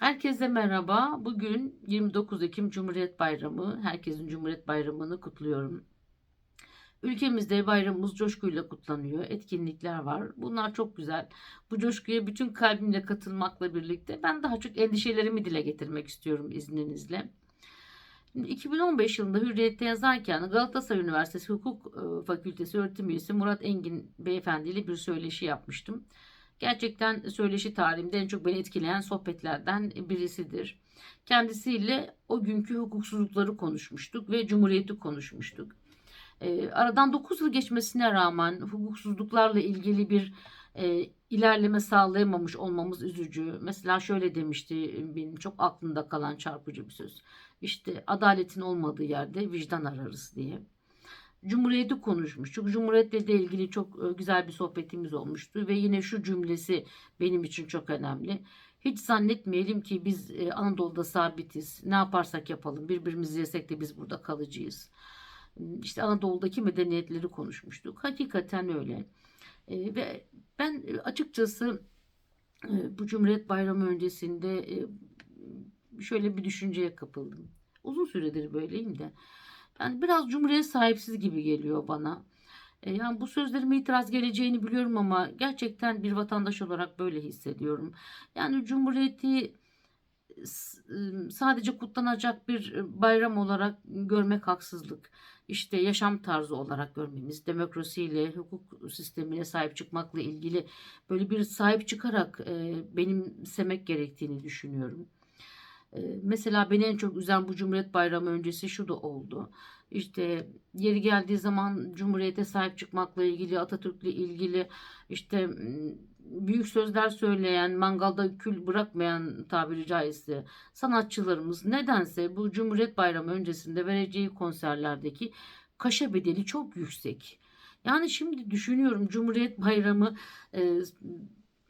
Herkese merhaba. Bugün 29 Ekim Cumhuriyet Bayramı. Herkesin Cumhuriyet Bayramı'nı kutluyorum. Ülkemizde bayramımız coşkuyla kutlanıyor. Etkinlikler var. Bunlar çok güzel. Bu coşkuya bütün kalbimle katılmakla birlikte ben daha çok endişelerimi dile getirmek istiyorum izninizle. Şimdi 2015 yılında Hürriyet'te yazarken Galatasaray Üniversitesi Hukuk e, Fakültesi öğretim üyesi Murat Engin Beyefendi ile bir söyleşi yapmıştım. Gerçekten söyleşi tarihimde en çok beni etkileyen sohbetlerden birisidir. Kendisiyle o günkü hukuksuzlukları konuşmuştuk ve Cumhuriyeti konuşmuştuk. E, aradan 9 yıl geçmesine rağmen hukuksuzluklarla ilgili bir e, ilerleme sağlayamamış olmamız üzücü. Mesela şöyle demişti benim çok aklımda kalan çarpıcı bir söz. İşte adaletin olmadığı yerde vicdan ararız diye. Cumhuriyeti konuşmuştuk. Cumhuriyetle de ilgili çok e, güzel bir sohbetimiz olmuştu ve yine şu cümlesi benim için çok önemli. Hiç zannetmeyelim ki biz e, Anadolu'da sabitiz. Ne yaparsak yapalım birbirimizi yesek de biz burada kalıcıyız. İşte Anadolu'daki medeniyetleri konuşmuştuk. Hakikaten öyle. E, ve ben açıkçası bu Cumhuriyet Bayramı öncesinde şöyle bir düşünceye kapıldım. Uzun süredir böyleyim de. Yani biraz cumhuriyet sahipsiz gibi geliyor bana. E, yani bu sözlerime itiraz geleceğini biliyorum ama gerçekten bir vatandaş olarak böyle hissediyorum. Yani cumhuriyeti sadece kutlanacak bir bayram olarak görmek haksızlık. İşte yaşam tarzı olarak görmemiz, demokrasiyle, hukuk sistemine sahip çıkmakla ilgili böyle bir sahip çıkarak benimsemek gerektiğini düşünüyorum. Mesela beni en çok üzen bu Cumhuriyet Bayramı öncesi şu da oldu. İşte yeri geldiği zaman Cumhuriyete sahip çıkmakla ilgili, Atatürk'le ilgili işte büyük sözler söyleyen, mangalda kül bırakmayan tabiri caizse sanatçılarımız nedense bu Cumhuriyet Bayramı öncesinde vereceği konserlerdeki kaşa bedeli çok yüksek. Yani şimdi düşünüyorum Cumhuriyet Bayramı e,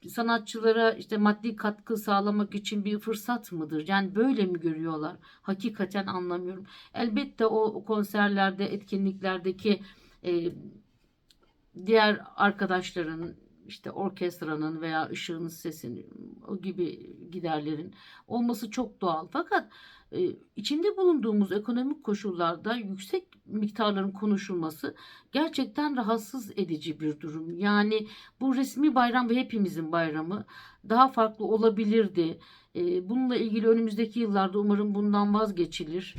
sanatçılara işte maddi katkı sağlamak için bir fırsat mıdır? Yani böyle mi görüyorlar? Hakikaten anlamıyorum. Elbette o konserlerde, etkinliklerdeki e, diğer arkadaşların işte orkestranın veya ışığın sesinin o gibi giderlerin olması çok doğal. Fakat e, içinde bulunduğumuz ekonomik koşullarda yüksek miktarların konuşulması gerçekten rahatsız edici bir durum. Yani bu resmi bayram ve hepimizin bayramı daha farklı olabilirdi. E, bununla ilgili önümüzdeki yıllarda umarım bundan vazgeçilir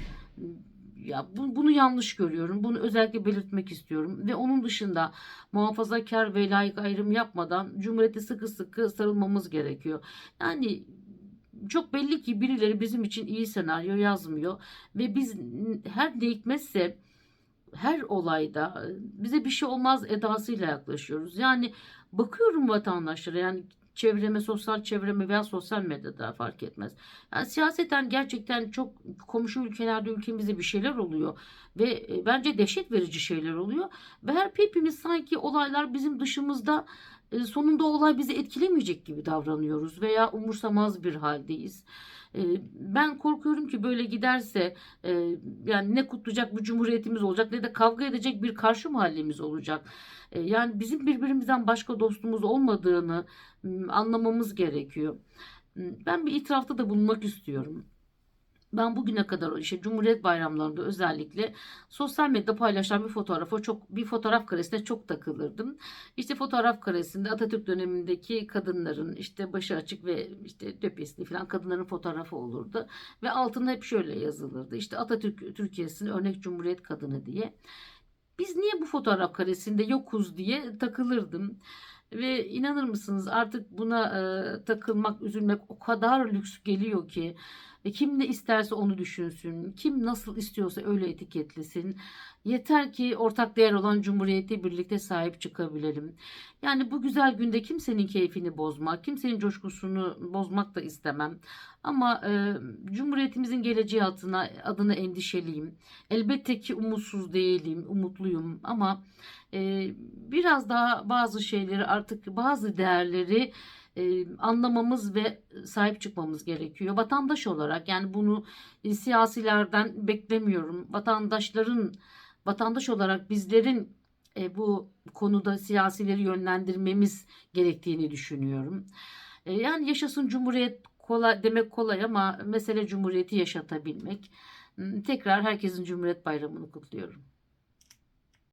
ya bu, bunu yanlış görüyorum. Bunu özellikle belirtmek istiyorum. Ve onun dışında muhafazakar ve layık ayrım yapmadan Cumhuriyete sıkı sıkı sarılmamız gerekiyor. Yani çok belli ki birileri bizim için iyi senaryo yazmıyor ve biz her ne hikmetse her olayda bize bir şey olmaz edasıyla yaklaşıyoruz. Yani bakıyorum vatandaşlara yani çevreme, sosyal çevreme veya sosyal medyada fark etmez. Yani siyaseten gerçekten çok komşu ülkelerde ülkemizde bir şeyler oluyor ve e, bence dehşet verici şeyler oluyor ve her hepimiz sanki olaylar bizim dışımızda e, sonunda olay bizi etkilemeyecek gibi davranıyoruz veya umursamaz bir haldeyiz. E, ben korkuyorum ki böyle giderse yani ne kutlayacak bir cumhuriyetimiz olacak ne de kavga edecek bir karşı mahallemiz olacak. Yani bizim birbirimizden başka dostumuz olmadığını anlamamız gerekiyor. Ben bir itirafta da bulunmak istiyorum. Ben bugüne kadar işte Cumhuriyet bayramlarında özellikle sosyal medyada paylaşılan bir fotoğrafa çok bir fotoğraf karesine çok takılırdım. İşte fotoğraf karesinde Atatürk dönemindeki kadınların işte başı açık ve işte döpesli falan kadınların fotoğrafı olurdu ve altında hep şöyle yazılırdı. İşte Atatürk Türkiye'sinin örnek cumhuriyet kadını diye. Biz niye bu fotoğraf karesinde yokuz diye takılırdım. Ve inanır mısınız artık buna e, takılmak, üzülmek o kadar lüks geliyor ki e, kim ne isterse onu düşünsün, kim nasıl istiyorsa öyle etiketlesin. Yeter ki ortak değer olan Cumhuriyeti birlikte sahip çıkabilelim. Yani bu güzel günde kimsenin keyfini bozmak, kimsenin coşkusunu bozmak da istemem. Ama e, Cumhuriyetimizin geleceği adına, adına endişeliyim. Elbette ki umutsuz değilim, umutluyum ama e, biraz daha bazı şeyleri artık bazı değerleri e, anlamamız ve sahip çıkmamız gerekiyor. Vatandaş olarak yani bunu e, siyasilerden beklemiyorum. Vatandaşların vatandaş olarak bizlerin e, bu konuda siyasileri yönlendirmemiz gerektiğini düşünüyorum. E, yani yaşasın Cumhuriyet kolay demek kolay ama mesele cumhuriyeti yaşatabilmek. Tekrar herkesin Cumhuriyet Bayramı'nı kutluyorum.